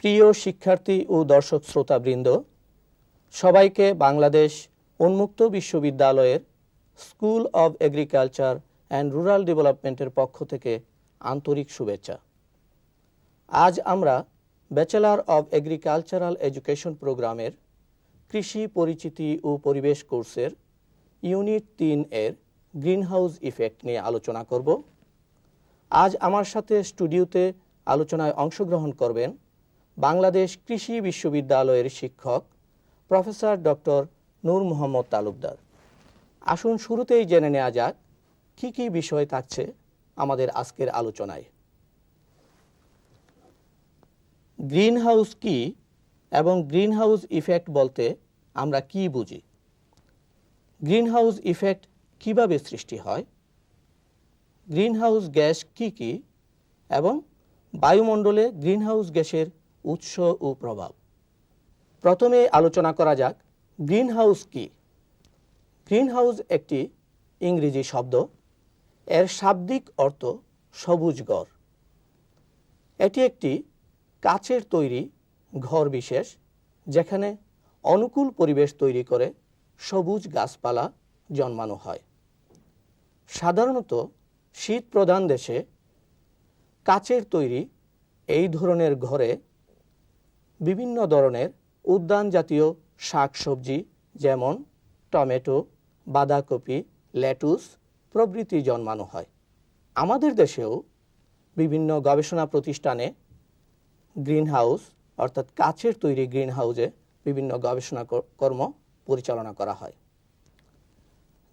প্রিয় শিক্ষার্থী ও দর্শক শ্রোতাবৃন্দ, সবাইকে বাংলাদেশ উন্মুক্ত বিশ্ববিদ্যালয়ের school of agriculture and rural ডেভেলপমেন্টের পক্ষ থেকে আন্তরিক শুভেচ্ছা। আজ আমরা ব্যাচেলার অব এগ্রিকালচারাল এডুকেশন প্রোগ্রামের কৃষি পরিচিতি ও পরিবেশ কোর্সের ইউনিট তিন এর গ্রিনহাউস ইফেক্ট নিয়ে আলোচনা করব। আজ আমার সাথে স্টুডিওতে আলোচনায় অংশগ্রহণ করবেন বাংলাদেশ কৃষি বিশ্ববিদ্যালয়ের শিক্ষক, প্রফেসর ডক্টর নূর মোহাম্মদ তালুকদার। আসুন শুরুতেই জেনে নেওয়া যাক, কী কী বিষয় থাকছে আমাদের আজকের আলোচনায়। গ্রিনহাউস কি এবং গ্রিনহাউস ইফেক্ট বলতে আমরা কি বুঝি? গ্রিনহাউস ইফেক্ট কীভাবে সৃষ্টি হয়? গ্রিনহাউস গ্যাস কি কি এবং বায়ুমণ্ডলে গ্রিনহাউস গ্যাসের উৎস ও প্রভাব। প্রথমে আলোচনা করা যাক গ্রিনহাউস কি। গ্রিনহাউস একটি ইংরেজি শব্দ। এর শাব্দিক অর্থ সবুজ ঘর। এটি একটি কাচের তৈরি ঘর বিশেষ, যেখানে অনুকূল পরিবেশ তৈরি করে সবুজ গাছপালা জন্মানো হয়। সাধারণত শীত প্রধান দেশে কাচের তৈরি এই ধরনের ঘরে বিভিন্ন ধরনের উদ্যান জাতীয় শাকসবজি যেমন টমেটো, বাঁধাকপি, লেটুস প্রভৃতি জন্মানো হয়। আমাদের দেশেও বিভিন্ন গবেষণা প্রতিষ্ঠানে গ্রিনহাউস অর্থাৎ কাচের তৈরি গ্রিনহাউসে বিভিন্ন গবেষণা কর- কর্ম পরিচালনা করা হয়।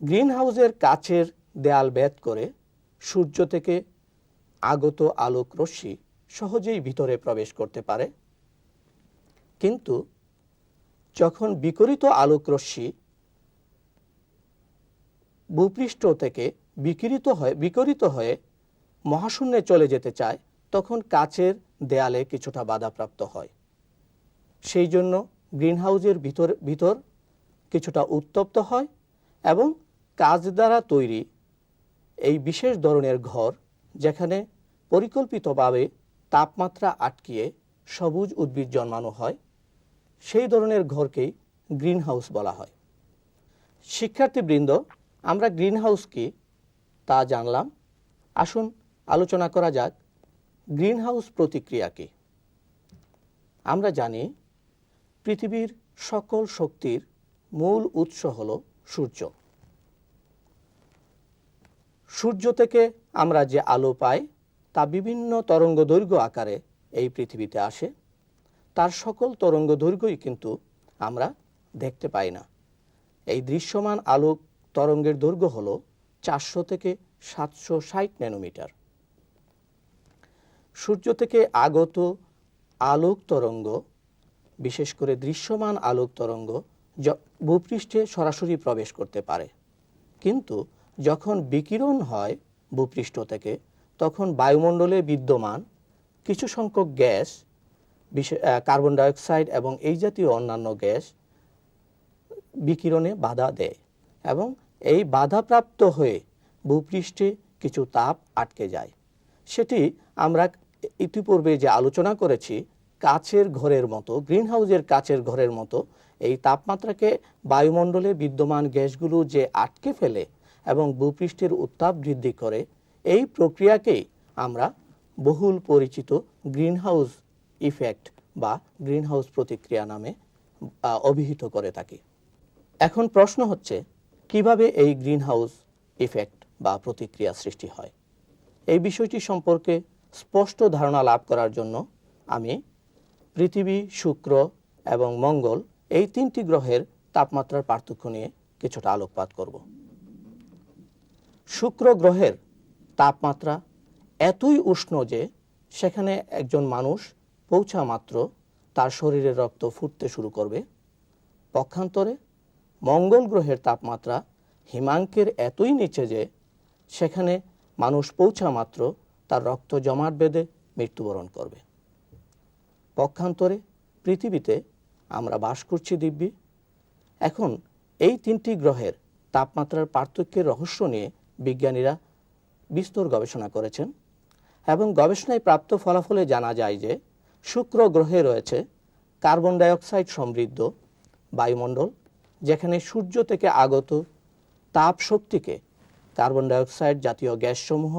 গ্রিনহাউসের কাচের দেয়াল ভেদ করে সূর্য থেকে আগত আলোক রশ্মি সহজেই ভিতরে প্রবেশ করতে পারে। কিন্তু যখন বিকরিত আলোক রশ্মি ভূপৃষ্ঠ থেকে বিকিরিত হয়ে, বিকরিত হয়ে মহাশূন্যে চলে যেতে চায়, তখন কাচের দেয়ালে কিছুটা বাধাপ্রাপ্ত হয়। সেই জন্য গ্রিনহাউসের ভিতর ভিতর কিছুটা উত্তপ্ত হয় এবং কাজ দ্বারা তৈরি এই বিশেষ ধরনের ঘর, যেখানে পরিকল্পিতভাবে তাপমাত্রা আটকিয়ে সবুজ উদ্ভিদ জন্মানো হয় সেই ধরনের ঘরকেই গ্রিনহাউস বলা হয়। শিক্ষার্থীবৃন্দ, আমরা গ্রিনহাউস কি তা জানলাম। আসুন আলোচনা করা যাক গ্রিনহাউস প্রতিক্রিয়া কি আমরা জানি পৃথিবীর সকল শক্তির মূল উৎস হল সূর্য। সূর্য থেকে আমরা যে আলো পাই, তা বিভিন্ন তরঙ্গ দৈর্ঘ্য আকারে এই পৃথিবীতে আসে। তার সকল তরঙ্গ দৈর্ঘ্যই কিন্তু আমরা দেখতে পাই না। এই দৃশ্যমান আলোক তরঙ্গের দৈর্ঘ্য হল চারশো থেকে সাতশো ষাট ন্যানোমিটার। সূর্য থেকে আগত আলোক তরঙ্গ, বিশেষ করে দৃশ্যমান আলোক তরঙ্গ ভূপৃষ্ঠে সরাসরি প্রবেশ করতে পারে। কিন্তু যখন বিকিরণ হয় ভূপৃষ্ঠ থেকে, তখন বায়ুমণ্ডলে বিদ্যমান কিছু সংখ্যক গ্যাস কার্বন ডাইঅক্সাইড এবং এই জাতীয় অন্যান্য গ্যাস বিকিরণে বাধা দেয় এবং এই বাধাপ্রাপ্ত হয়ে ভূপৃষ্ঠে কিছু তাপ আটকে যায়। সেটি আমরা ইতিপূর্বে যে আলোচনা করেছি কাচের ঘরের মতো গ্রিনহাউসের কাচের ঘরের মতো, এই তাপমাত্রাকে বায়ুমণ্ডলে বিদ্যমান গ্যাসগুলো যে আটকে ফেলে এবং ভূপৃষ্ঠের উত্তাপ বৃদ্ধি করে, এই প্রক্রিয়াকেই আমরা বহুল পরিচিত গ্রিনহাউস ইফেক্ট বা গ্রিনহাউস প্রতিক্রিয়া নামে অভিহিত করে থাকি। এখন প্রশ্ন হচ্ছে, কীভাবে এই গ্রিনহাউস ইফেক্ট বা প্রতিক্রিয়া সৃষ্টি হয়? এই বিষয়টি সম্পর্কে স্পষ্ট ধারণা লাভ করার জন্য আমি পৃথিবী, শুক্র এবং মঙ্গল এই তিনটি গ্রহের তাপমাত্রার পার্থক্য নিয়ে কিছুটা আলোকপাত করব। শুক্র গ্রহের তাপমাত্রা এতই উষ্ণ যে সেখানে একজন মানুষ পৌঁছা মাত্র তার শরীরের রক্ত ফুটতে শুরু করবে। পক্ষান্তরে মঙ্গল গ্রহের তাপমাত্রা হিমাঙ্কের এতই নিচে যে সেখানে মানুষ পৌঁছা মাত্র তার রক্ত জমাট বেঁধে মৃত্যুবরণ করবে। পক্ষান্তরে পৃথিবীতে আমরা বাস করছি দিব্যি। এখন এই তিনটি গ্রহের তাপমাত্রার পার্থক্যের রহস্য নিয়ে বিজ্ঞানীরা বিস্তর গবেষণা করেছেন এবং গবেষণায় প্রাপ্ত ফলাফলে জানা যায় যে শুক্র গ্রহে রয়েছে কার্বন ডাইঅক্সাইড সমৃদ্ধ বায়ুমণ্ডল, যেখানে সূর্য থেকে আগত তাপ শক্তিকে কার্বন ডাইঅক্সাইড জাতীয় গ্যাসসমূহ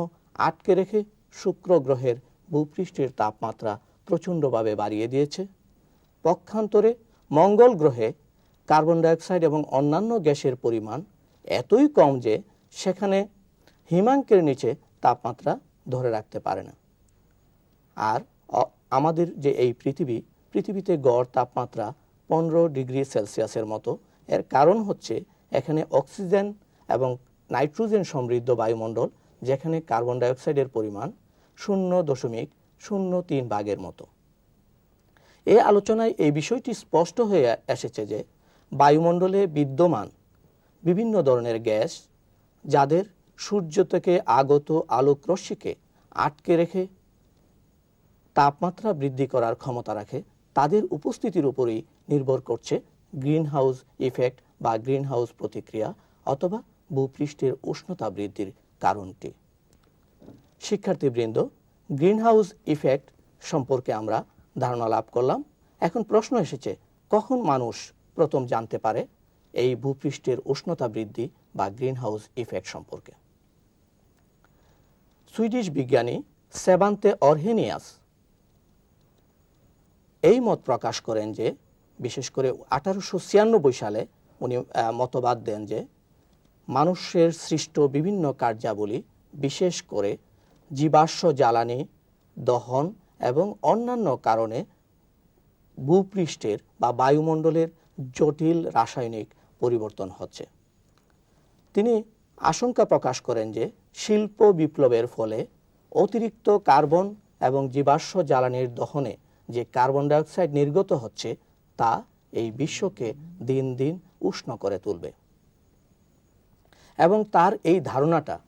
আটকে রেখে শুক্র গ্রহের ভূপৃষ্ঠের তাপমাত্রা প্রচণ্ডভাবে বাড়িয়ে দিয়েছে। পক্ষান্তরে মঙ্গল গ্রহে কার্বন ডাইঅক্সাইড এবং অন্যান্য গ্যাসের পরিমাণ এতই কম যে সেখানে হিমাঙ্কের নিচে তাপমাত্রা ধরে রাখতে পারে না। আর আমাদের যে এই পৃথিবী, পৃথিবীতে গড় তাপমাত্রা পনেরো ডিগ্রি সেলসিয়াসের মতো। এর কারণ হচ্ছে এখানে অক্সিজেন এবং নাইট্রোজেন সমৃদ্ধ বায়ুমণ্ডল, যেখানে কার্বন ডাইঅক্সাইডের পরিমাণ শূন্য দশমিক শূন্য তিন ভাগের মতো। এই আলোচনায় এই বিষয়টি স্পষ্ট হয়ে এসেছে যে বায়ুমণ্ডলে বিদ্যমান বিভিন্ন ধরনের গ্যাস, যাদের সূর্য থেকে আগত আলোক রশ্মিকে আটকে রেখে তাপমাত্রা বৃদ্ধি করার ক্ষমতা রাখে, তাদের উপস্থিতির উপরেই নির্ভর করছে গ্রিন হাউস ইফেক্ট বা গ্রিন হাউস প্রতিক্রিয়া অথবা ভূপৃষ্ঠের উষ্ণতা বৃদ্ধির কারণটি। শিক্ষার্থীবৃন্দ গ্রিন হাউস ইফেক্ট সম্পর্কে আমরা ধারণা লাভ করলাম। এখন প্রশ্ন এসেছে, কখন মানুষ প্রথম জানতে পারে এই ভূপৃষ্ঠের উষ্ণতা বৃদ্ধি বা গ্রিন হাউস ইফেক্ট সম্পর্কে? সুইডিশ বিজ্ঞানী সেবান্তে অরহেনিয়াস এই মত প্রকাশ করেন যে, বিশেষ করে আঠারোশো ছিয়ানব্বই সালে উনি মতবাদ দেন যে, মানুষের সৃষ্ট বিভিন্ন কার্যাবলী বিশেষ করে জীবাশ্ম জ্বালানি, দহন এবং অন্যান্য কারণে ভূপৃষ্ঠের বা বায়ুমণ্ডলের জটিল রাসায়নিক পরিবর্তন হচ্ছে। তিনি আশঙ্কা প্রকাশ করেন যে, শিল্প বিপ্লবের ফলে অতিরিক্ত কার্বন এবং জীবাশ্ম জ্বালানির দহনে যে কার্বন ডাইঅক্সাইড নির্গত হচ্ছে, তা এই বিশ্বকে দিন দিন উষ্ণ করে তুলবে। এবং তার এই ধারণাটা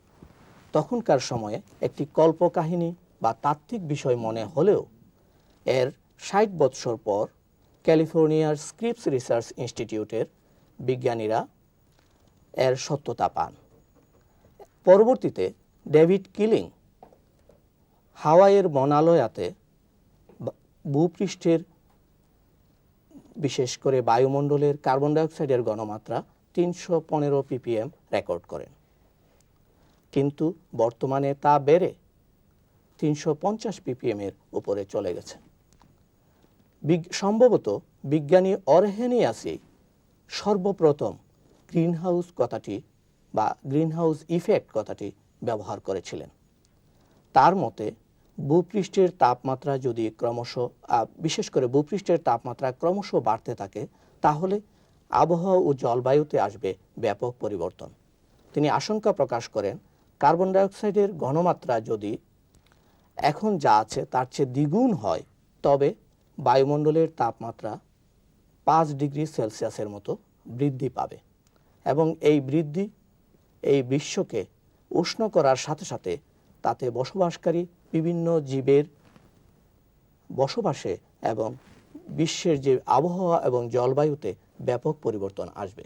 তখনকার সময়ে একটি কল্পকাহিনী বা তাত্ত্বিক বিষয় মনে হলেও এর ষাট বৎসর পর ক্যালিফোর্নিয়ার স্ক্রিপস রিসার্চ ইনস্টিটিউটের বিজ্ঞানীরা এর সত্যতা পান। পরবর্তীতে ডেভিড কিলিং হাওয়াইয়ের মনালয়াতে ভূপৃষ্ঠের, বিশেষ করে বায়ুমণ্ডলের কার্বন ডাইঅক্সাইডের গণমাত্রা তিনশো পনেরো পিপিএম রেকর্ড করেন। কিন্তু বর্তমানে তা বেড়ে তিনশো পঞ্চাশ পিপিএম এর উপরে চলে গেছে। সম্ভবত বিজ্ঞানী অরহেনিয়াসি সর্বপ্রথম গ্রিনহাউস কথাটি বা গ্রিনহাউস ইফেক্ট কথাটি ব্যবহার করেছিলেন। তার মতে ভূপৃষ্ঠের তাপমাত্রা যদি ক্রমশ বিশেষ করে ভূপৃষ্ঠের তাপমাত্রা ক্রমশ বাড়তে থাকে, তাহলে আবহাওয়া ও জলবায়ুতে আসবে ব্যাপক পরিবর্তন। তিনি আশঙ্কা প্রকাশ করেন, কার্বন ডাইঅক্সাইডের ঘনমাত্রা যদি এখন যা আছে তার চেয়ে দ্বিগুণ হয়, তবে বায়ুমণ্ডলের তাপমাত্রা পাঁচ ডিগ্রি সেলসিয়াসের মতো বৃদ্ধি পাবে এবং এই বৃদ্ধি এই বিশ্বকে উষ্ণ করার সাথে সাথে তাতে বসবাসকারী বিভিন্ন জীবের বসবাসে এবং বিশ্বের যে আবহাওয়া এবং জলবায়ুতে ব্যাপক পরিবর্তন আসবে।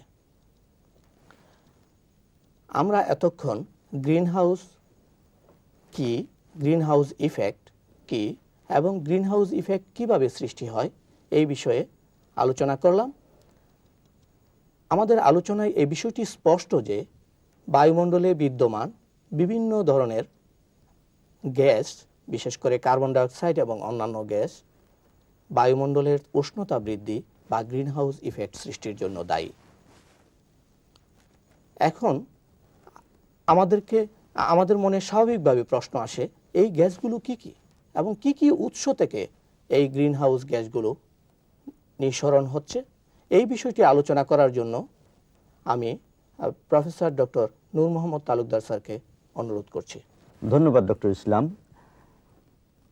আমরা এতক্ষণ গ্রিনহাউস কি, গ্রিনহাউস ইফেক্ট কি এবং গ্রিনহাউস ইফেক্ট কীভাবে সৃষ্টি হয় এই বিষয়ে আলোচনা করলাম। আমাদের আলোচনায় এই বিষয়টি স্পষ্ট যে বায়ুমণ্ডলে বিদ্যমান বিভিন্ন ধরনের গ্যাস, বিশেষ করে কার্বন ডাইঅক্সাইড এবং অন্যান্য গ্যাস, বায়ুমণ্ডলের উষ্ণতা বৃদ্ধি বা গ্রিনহাউস ইফেক্ট সৃষ্টির জন্য দায়ী। এখন আমাদেরকে, আমাদের মনে স্বাভাবিকভাবে প্রশ্ন আসে, এই গ্যাসগুলো কি কি? এবং কি কি উৎস থেকে এই গ্রিনহাউস গ্যাসগুলো নিঃসরণ হচ্ছে? এই বিষয়টি আলোচনা করার জন্য আমি প্রফেসর ডক্টর নূর মোহাম্মদ তালুকদার স্যারকে অনুরোধ করছি। ধন্যবাদ, ডক্টর ইসলাম।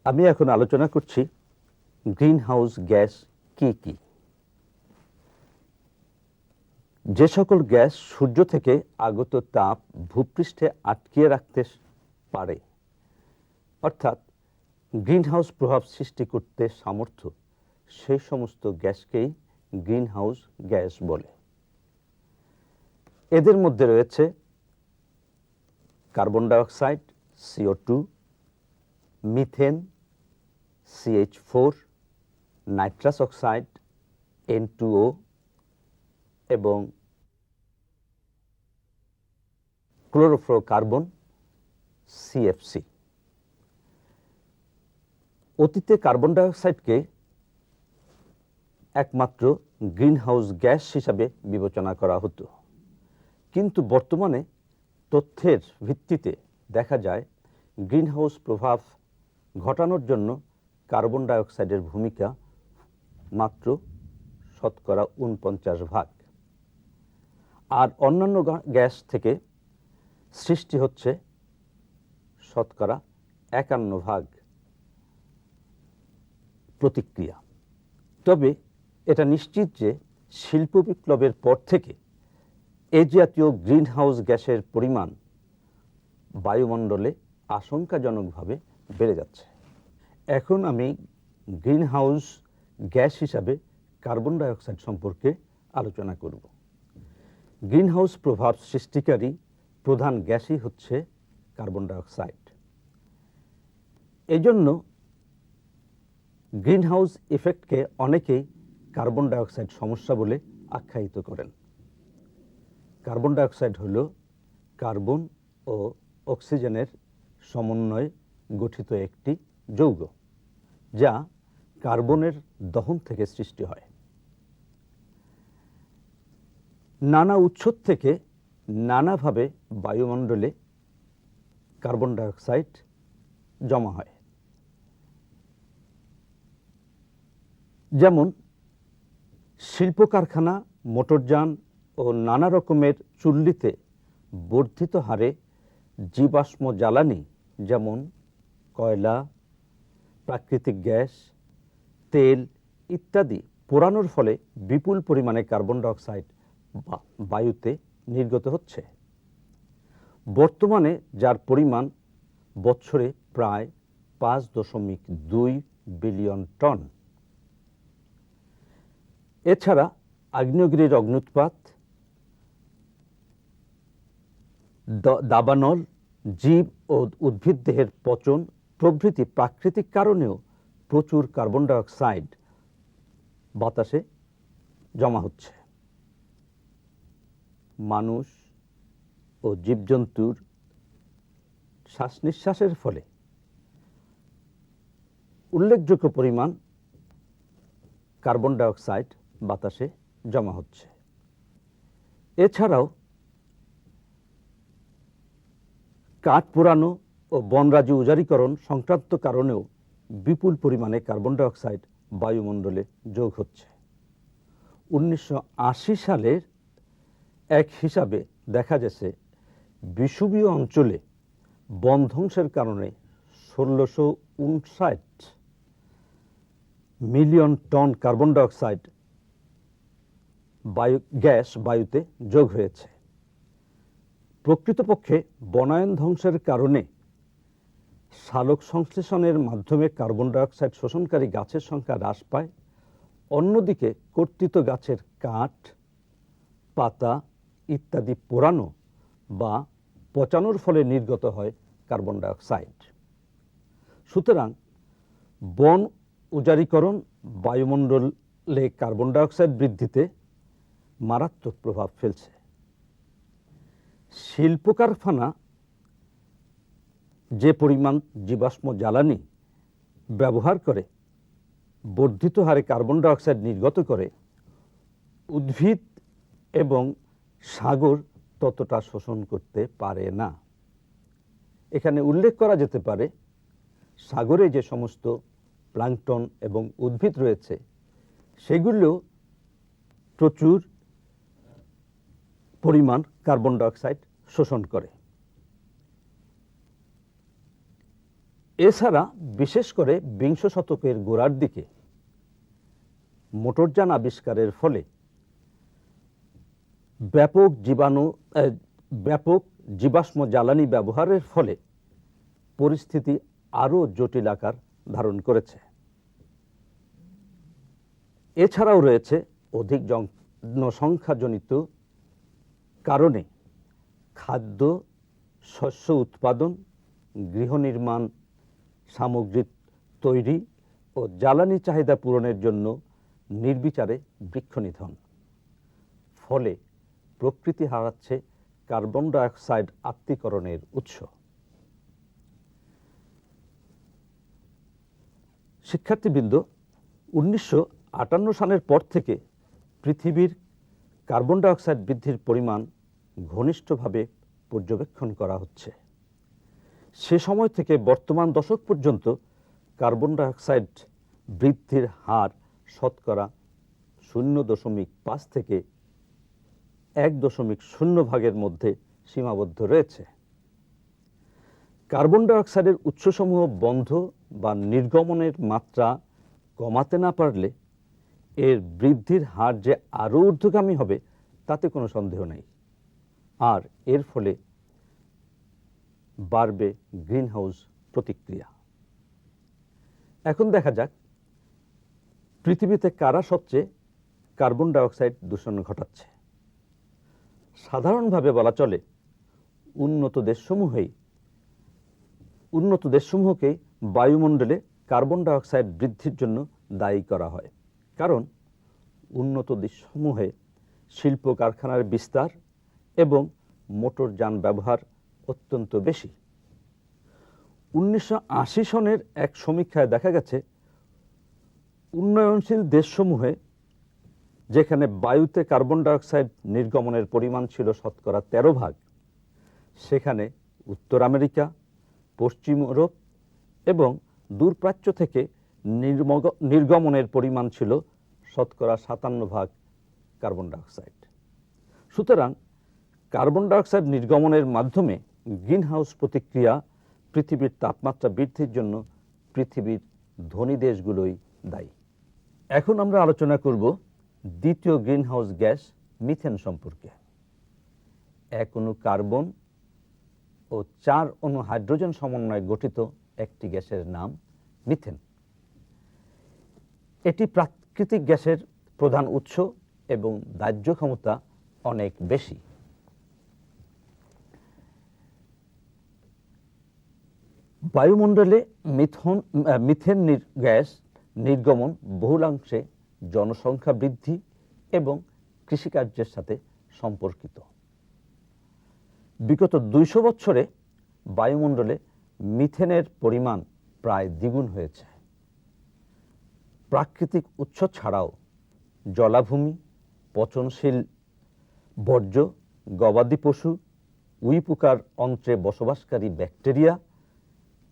আমি এখন আলোচনা করছি গ্রিন হাউস গ্যাস কি কি? যে সকল গ্যাস সূর্য থেকে আগত তাপ ভূপৃষ্ঠে আটকিয়ে রাখতে পারে, অর্থাৎ গ্রিন হাউস প্রভাব সৃষ্টি করতে সামর্থ্য সেই সমস্ত গ্যাসকেই গ্রিন হাউস গ্যাস বলে। এদের মধ্যে রয়েছে carbon dioxide CO two methane CH four nitrous oxide N two O এবং ক্লোরোফ্লোকার্বন সিএফসি অতীতে কার্বন ডাইঅক্সাইডকে একমাত্র গ্রিনহাউস গ্যাস হিসাবে বিবেচনা করা হতো। কিন্তু বর্তমানে তথ্যের ভিত্তিতে দেখা যায়, গ্রিনহাউস প্রভাব ঘটানোর জন্য কার্বন ডাইঅক্সাইডের ভূমিকা মাত্র শতকরা উনপঞ্চাশ ভাগ। আর অন্যান্য গ্যাস থেকে সৃষ্টি হচ্ছে শতকরা একান্ন ভাগ প্রতিক্রিয়া। তবে এটা নিশ্চিত যে শিল্প বিপ্লবের পর থেকে এ জাতীয় গ্রিনহাউস গ্যাসের পরিমাণ বায়ুমণ্ডলে আশঙ্কাজনকভাবে বেড়ে যাচ্ছে। এখন আমি গ্রিনহাউস গ্যাস হিসাবে কার্বন ডাইঅক্সাইড সম্পর্কে আলোচনা করব। গ্রিনহাউস প্রভাব সৃষ্টিকারী প্রধান গ্যাসই হচ্ছে কার্বন ডাইঅক্সাইড। এই জন্য গ্রিনহাউস ইফেক্টকে অনেকেই কার্বন ডাইঅক্সাইড সমস্যা বলে আখ্যায়িত করেন। কার্বন ডাইঅক্সাইড হল কার্বন ও অক্সিজেনের সমন্বয়ে গঠিত একটি যৌগ, যা কার্বনের দহন থেকে সৃষ্টি হয়। নানা উৎস থেকে নানাভাবে বায়ুমণ্ডলে কার্বন ডাইঅক্সাইড জমা হয়। যেমন শিল্প কারখানা মোটরযান ও নানা রকমের চুল্লিতে বর্ধিত হারে জীবাশ্ম জ্বালানি, যেমন কয়লা, প্রাকৃতিক গ্যাস, তেল ইত্যাদি, পোড়ানোর ফলে বিপুল পরিমাণে কার্বন ডাইঅক্সাইড বায়ুতে নির্গত হচ্ছে। বর্তমানে যার পরিমাণ বছরে প্রায় পাঁচ দশমিক দুই বিলিয়ন টন। এছাড়া আগ্নেয়গিরির অগ্নুৎপাত দাবানল জীব ও উদ্ভিদ দেহের পচন, প্রভৃতি প্রাকৃতিক কারণেও প্রচুর কার্বন ডাইঅক্সাইড বাতাসে জমা হচ্ছে। মানুষ ও জীবজন্তুর শ্বাস নিঃশ্বাসের ফলে উল্লেখযোগ্য পরিমাণ কার্বন ডাইঅক্সাইড বাতাসে জমা হচ্ছে। এছাড়াও কাঠ পোড়ানো ও বনরাজি উজারিকরণ সংক্রান্ত কারণেও বিপুল পরিমাণে কার্বন ডাইঅক্সাইড বায়ুমণ্ডলে যোগ হচ্ছে। উনিশশো আশি সালের এক হিসাবে দেখা গেছে, বিষুবীয় অঞ্চলে বন ধ্বংসের কারণে ষোলোশো উনষাট মিলিয়ন টন কার্বন ডাইঅক্সাইড বায়ু, গ্যাস বায়ুতে যোগ হয়েছে। প্রকৃতপক্ষে বনায়ন ধ্বংসের কারণে সালোক সংশ্লেষণের মাধ্যমে কার্বন ডাইঅক্সাইড শোষণকারী গাছের সংখ্যা হ্রাস পায়। অন্যদিকে কর্তৃত গাছের কাঠ, পাতা ইত্যাদি পোড়ানো বা পচানোর ফলে নির্গত হয় কার্বন ডাইঅক্সাইড। সুতরাং বন উজারিকরণ বায়ুমণ্ডলে কার্বন ডাইঅক্সাইড বৃদ্ধিতে মারাত্মক প্রভাব ফেলছে। শিল্প কারখানা যে পরিমাণ জীবাশ্ম জ্বালানি ব্যবহার করে, বর্ধিত হারে কার্বন ডাইঅক্সাইড নির্গত করে, উদ্ভিদ এবং সাগর ততটা শোষণ করতে পারে না। এখানে উল্লেখ করা যেতে পারে, সাগরে যে সমস্ত প্লাঙ্কটন এবং উদ্ভিদ রয়েছে, সেগুলো প্রচুর পরিমাণ কার্বন ডাইঅক্সাইড শোষণ করে। এছাড়া বিশেষ করে বিংশ শতকের গোড়ার দিকে মোটরযান আবিষ্কারের ফলে ব্যাপক জীবাণু ব্যাপক জীবাশ্ম জ্বালানি ব্যবহারের ফলে পরিস্থিতি আরও জটিল আকার ধারণ করেছে। এছাড়াও রয়েছে অধিক জনসংখ্যাজনিত কারণে খাদ্য, শস্য উৎপাদন, গৃহ নির্মাণ সামগ্রী তৈরি ও জ্বালানি চাহিদা পূরণের জন্য নির্বিচারে বৃক্ষ নিধন। ফলে প্রকৃতি হারাচ্ছে কার্বন ডাইঅক্সাইড আত্মীকরণের উৎস। শিক্ষার্থীবৃন্দ, উনিশশো আটান্ন সালের পর থেকে পৃথিবীর কার্বন ডাইঅক্সাইড বৃদ্ধির পরিমাণ ঘনিষ্ঠভাবে পর্যবেক্ষণ করা হচ্ছে। সে সময় থেকে বর্তমান দশক পর্যন্ত কার্বন ডাইঅক্সাইড বৃদ্ধির হার শতকরা শূন্য দশমিক পাঁচ থেকে এক দশমিক শূন্য ভাগের মধ্যে সীমাবদ্ধ রয়েছে। কার্বন ডাইঅক্সাইডের উৎসসমূহ বন্ধ বা নির্গমনের মাত্রা কমাতে না পারলে এর বৃদ্ধির হার যে আরও ঊর্ধ্বগামী হবে, তাতে কোনো সন্দেহ নেই। আর এর ফলে বাড়বে গ্রিনহাউস প্রতিক্রিয়া। এখন দেখা যাক, পৃথিবীতে কারা সবচেয়ে কার্বন ডাইঅক্সাইড দূষণ ঘটাচ্ছে। সাধারণভাবে বলা চলে, উন্নত দেশসমূহেই, উন্নত দেশসমূহকে বায়ুমণ্ডলে কার্বন ডাইঅক্সাইড বৃদ্ধির জন্য দায়ী করা হয়। কারণ উন্নত দেশসমূহে শিল্প কারখানার বিস্তার এবং মোটর যান ব্যবহার অত্যন্ত বেশি। উনিশশো আশি সনের এক সমীক্ষায় দেখা গেছে, উন্নয়নশীল দেশসমূহে যেখানে বায়ুতে কার্বন ডাইঅক্সাইড নির্গমনের পরিমাণ ছিল শতকরা তেরো ভাগ, সেখানে উত্তর আমেরিকা, পশ্চিম ইউরোপ এবং দূরপ্রাচ্য থেকে নির্গমনের পরিমাণ ছিল শতকরা সাতান্ন ভাগ কার্বন ডাইঅক্সাইড। সুতরাং কার্বন ডাইঅক্সাইড নির্গমনের মাধ্যমে গ্রিনহাউস প্রতিক্রিয়া পৃথিবীর তাপমাত্রা বৃদ্ধির জন্য পৃথিবীর ধনী দেশগুলোই দায়ী। এখন আমরা আলোচনা করব দ্বিতীয় গ্রিনহাউস গ্যাস মিথেন সম্পর্কে। এক অণু কার্বন ও চার অণু হাইড্রোজেন সমন্বয়ে গঠিত একটি গ্যাসের নাম মিথেন। এটি প্রাকৃতিক গ্যাসের প্রধান উৎস এবং দাহ্য ক্ষমতা অনেক বেশি। বায়ুমণ্ডলে মিথন মিথেন গ্যাস নির্গমন বহুলাংশে জনসংখ্যা বৃদ্ধি এবং কৃষিকার্যের সাথে সম্পর্কিত। বিগত দুইশো বছরে বায়ুমণ্ডলে মিথেনের পরিমাণ প্রায় দ্বিগুণ হয়েছে। প্রাকৃতিক উৎস ছাড়াও জলাভূমি, পচনশীল বর্জ্য, গবাদি পশু উইপোকার অন্ত্রে বসবাসকারী ব্যাকটেরিয়া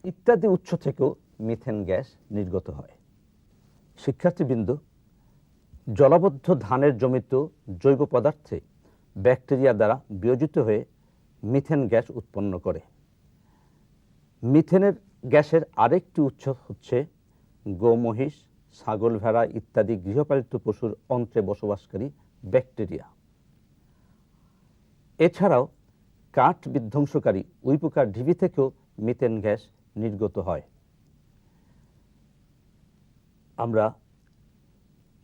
ইত্যাদি উৎস থেকেও মিথেন গ্যাস নির্গত হয়। শিক্ষার্থীবৃন্দ, জলাবদ্ধ ধানের জমিত জৈব পদার্থে ব্যাকটেরিয়া দ্বারা বিয়োজিত হয়ে মিথেন গ্যাস উৎপন্ন করে। মিথেনের গ্যাসের আরেকটি উৎস হচ্ছে গোমহিষ ছাগল, ভেড়া ইত্যাদি গৃহপালিত পশুর অন্ত্রে বসবাসকারী ব্যাকটেরিয়া। এছাড়াও কাঠ বিধ্বংসকারী উইপোকার ঢিবি থেকেও মিথেন গ্যাস নির্গত হয়। আমরা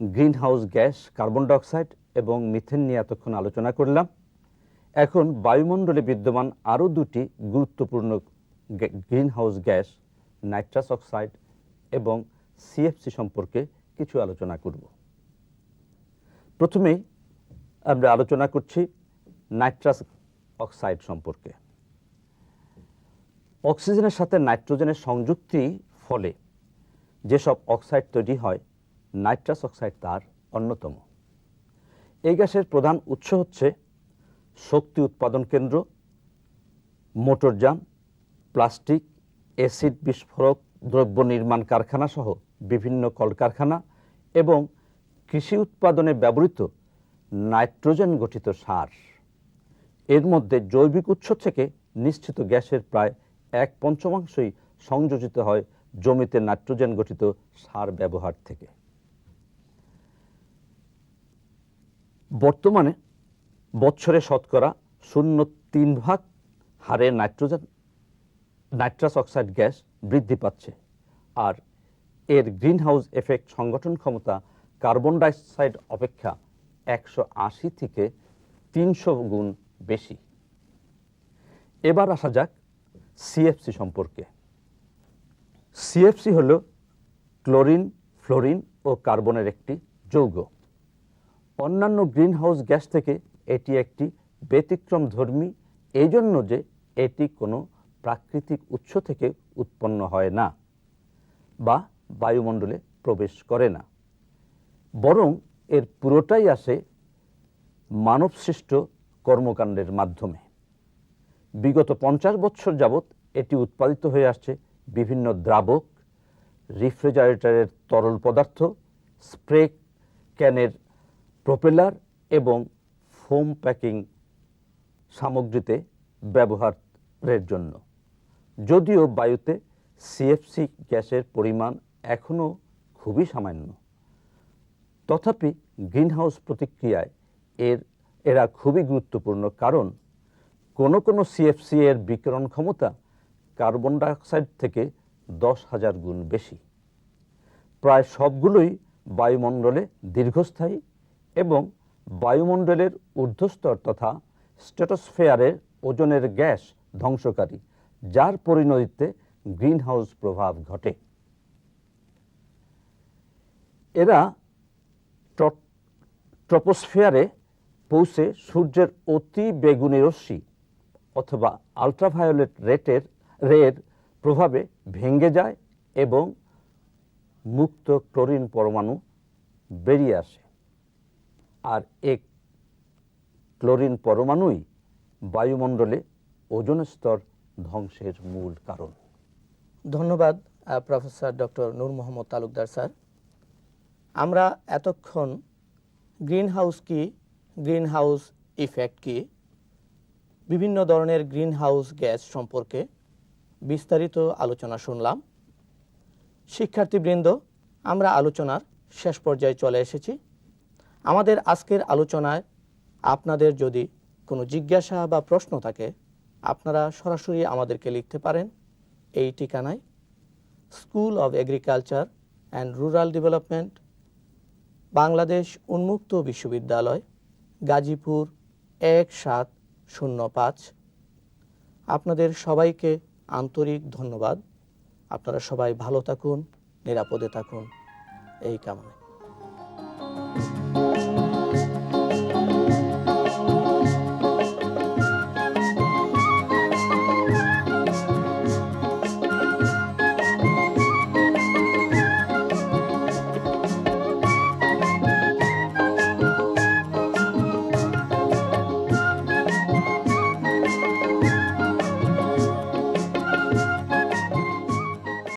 গ্রিনহাউস গ্যাস, কার্বন ডাইঅক্সাইড এবং মিথেন নিয়ে এতক্ষণ আলোচনা করলাম। এখন বায়ুমণ্ডলে বিদ্যমান আরও দুটি গুরুত্বপূর্ণ গ্রিনহাউস গ্যাস, নাইট্রাস অক্সাইড এবং সিএফসি সম্পর্কে কিছু আলোচনা করব। প্রথমেই আমরা আলোচনা করছি নাইট্রাস অক্সাইড সম্পর্কে। অক্সিজেনের সাথে নাইট্রোজেনের সংযুক্তি ফলে যেসব অক্সাইড তৈরি হয়, নাইট্রাস অক্সাইড তার অন্যতম। এই গ্যাসের প্রধান উৎস হচ্ছে শক্তি উৎপাদন কেন্দ্র, মোটরযান, প্লাস্টিক, অ্যাসিড বিস্ফোরক, দ্রব্য নির্মাণ কারখানা সহ বিভিন্ন কলকারখানা এবং কৃষি উৎপাদনে ব্যবহৃত নাইট্রোজেন গঠিত সার। এর মধ্যে জৈবিক উৎস থেকে নিশ্চিত গ্যাসের প্রায় এক পঞ্চমাংশই সংযোজিত হয় জমিতে নাইট্রোজেন গঠিত সার ব্যবহার থেকে। বর্তমানে বছরে শতকরা শূন্য তিন ভাগ হারে নাইট্রোজেন, নাইট্রাস অক্সাইড গ্যাস বৃদ্ধি পাচ্ছে। আর এর গ্রিনহাউস এফেক্ট সংগঠন ক্ষমতা কার্বন ডাইঅক্সাইড অপেক্ষা একশো আশি থেকে তিনশো গুণ বেশি। এবার আসা যাক সিএফসি সম্পর্কে। সিএফসি হল ক্লোরিন, ফ্লোরিন ও কার্বনের একটি যৌগ। অন্যান্য গ্রিনহাউস গ্যাস থেকে এটি একটি ব্যতিক্রম ধর্মী এই জন্য যে এটি কোনো প্রাকৃতিক উৎস থেকে উৎপন্ন হয় না বা বায়ুমণ্ডলে প্রবেশ করে না। বরং এর পুরোটাই আসে মানবসৃষ্ট কর্মকাণ্ডের মাধ্যমে। বিগত পঞ্চাশ বছর যাবৎ এটি উৎপাদিত হয়ে আসছে বিভিন্ন দ্রাবক, রিফ্রিজারেটরের তরল পদার্থ, স্প্রে ক্যানের প্রপেলার এবং ফোম প্যাকিং সামগ্রীতে ব্যবহারের জন্য। যদিও বায়ুতে সিএফসি গ্যাসের পরিমাণ এখনও খুবই সামান্য। তথাপি গ্রিনহাউস প্রতিক্রিয়ায় এর, এরা খুবই গুরুত্বপূর্ণ কারণ কোনো কোনো সিএফসি এর বিকিরণ ক্ষমতা কার্বন ডাইঅক্সাইড থেকে দশ হাজার গুণ বেশি। প্রায় সবগুলোই বায়ুমণ্ডলে দীর্ঘস্থায়ী এবং বায়ুমণ্ডলের ঊর্ধ্বস্তর তথা স্ট্যাটোস্ফেয়ারের ওজনের গ্যাস ধ্বংসকারী, যার পরিণতিতে গ্রিনহাউস প্রভাব ঘটে। এরা ট্র- ট্রপোস্ফিয়ারে পৌঁছে সূর্যের অতি বেগুনি রশ্মি অথবা আলট্রাভায়োলেট রেটের রের প্রভাবে ভেঙে যায় এবং মুক্ত ক্লোরিন পরমাণু বেরিয়ে আসে। আর এক ক্লোরিন পরমাণুই বায়ুমণ্ডলে ওজোন স্তর ধ্বংসের মূল কারণ। ধন্যবাদ professor doctor Nur Mohammad Talukdar sir. আমরা এতক্ষণ গ্রিন হাউস কি? গ্রিন হাউস ইফেক্ট কি? বিভিন্ন ধরনের গ্রিন হাউস গ্যাস সম্পর্কে বিস্তারিত আলোচনা শুনলাম। শিক্ষার্থীবৃন্দ, আমরা আলোচনার শেষ পর্যায়ে চলে এসেছি। আমাদের আজকের আলোচনায় আপনাদের যদি কোনো জিজ্ঞাসা বা প্রশ্ন থাকে, আপনারা সরাসরি আমাদেরকে লিখতে পারেন। এই ঠিকানায় school of agriculture and rural development Bangladesh উন্মুক্ত বিশ্ববিদ্যালয়, গাজীপুর এক সাত শূন্য পাঁচ। আপনাদের সবাইকে আন্তরিক ধন্যবাদ। আপনারা সবাই ভালো থাকুন, নিরাপদে থাকুন। এই কামনায়।